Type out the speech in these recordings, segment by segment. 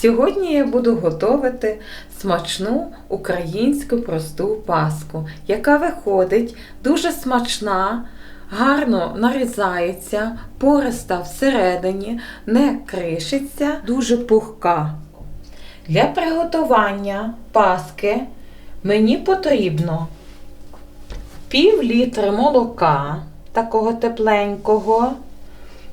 Сьогодні я буду готувати смачну українську просту паску, яка виходить дуже смачна, гарно нарізається, пориста всередині, не кришиться, дуже пухка. Для приготування паски мені потрібно пів літри молока, такого тепленького,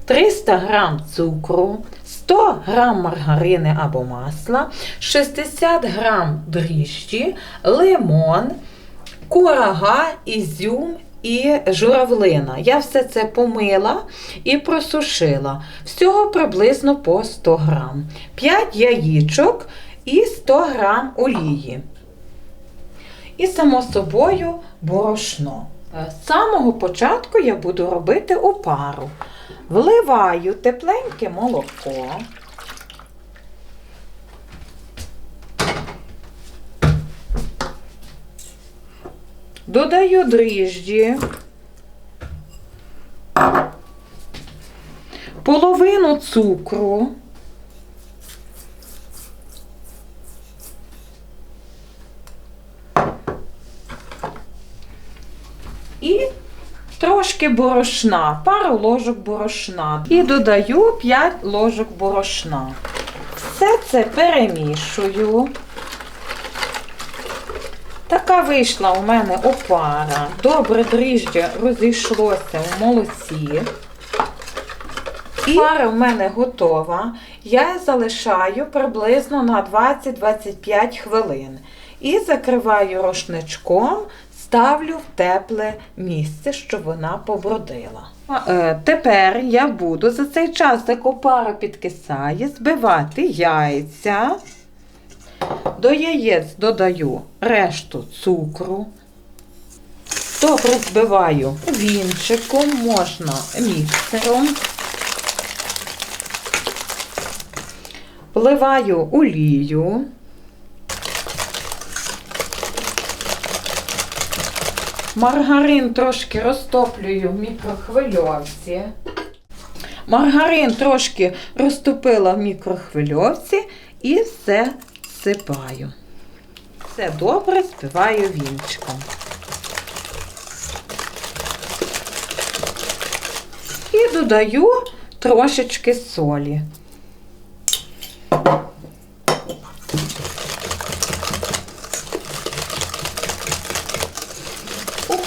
300 г цукру, 100 г маргарини або масла, 60 г дріжджі, лимон, курага, ізюм і журавлина. Я все це помила і просушила. Всього приблизно по 100 г. 5 яєчок і 100 г олії. І, само собою, борошно. З самого початку я буду робити опару. Вливаю тепленьке молоко. Додаю дріжджі. Половину цукру. І трошки борошна, пару ложок борошна. І додаю 5 ложок борошна. Все це перемішую. Така вийшла у мене опара. Добре дріжджя розійшлося в молоці. І пара в мене готова. Я залишаю приблизно на 20-25 хвилин. І закриваю рушничком, ставлю в тепле місце, щоб вона побродила. Е, Тепер я буду за цей час, як опара підкисає, збивати яйця. До яєць додаю решту цукру. Добре збиваю вінчиком, можна міксером. Вливаю олію. Маргарин трошки розтоплюю в мікрохвильовці. Маргарин трошки розтопила в мікрохвильовці і все всипаю. Все добре збиваю вінчиком. І додаю трошечки солі.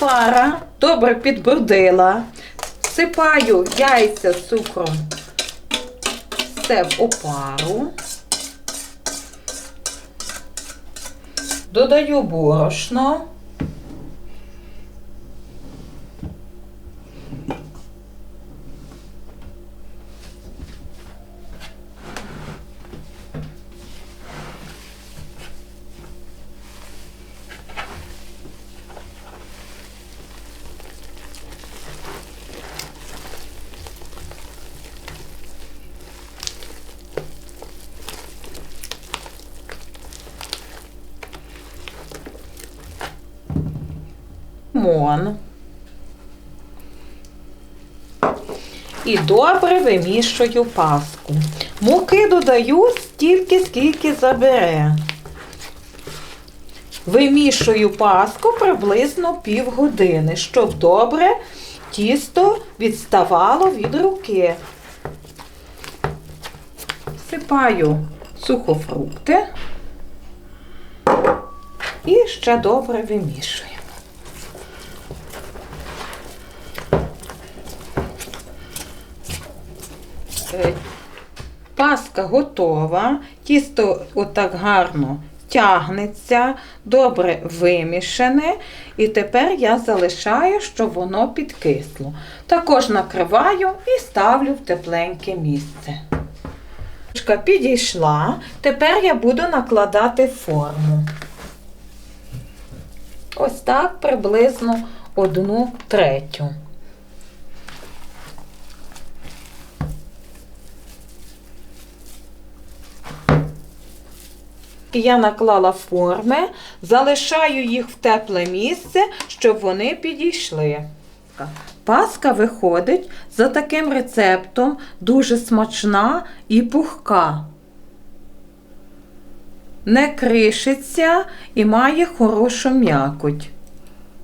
Опара добре підбурдила. Всипаю яйця з цукром все в опару. Додаю борошно. Лимон. І добре вимішую паску. Муки додаю стільки, скільки забере. Вимішую паску приблизно півгодини, щоб добре тісто відставало від руки. Всипаю сухофрукти і ще добре вимішую. Паска готова, тісто отак гарно тягнеться, добре вимішане. І тепер я залишаю, щоб воно підкисло. Також накриваю і ставлю в тепленьке місце. Підійшла, тепер я буду накладати форму. Ось так приблизно одну третю. Я наклала форми, залишаю їх в тепле місце, щоб вони підійшли. Паска виходить за таким рецептом дуже смачна і пухка. не кришиться і має хорошу м'якоть.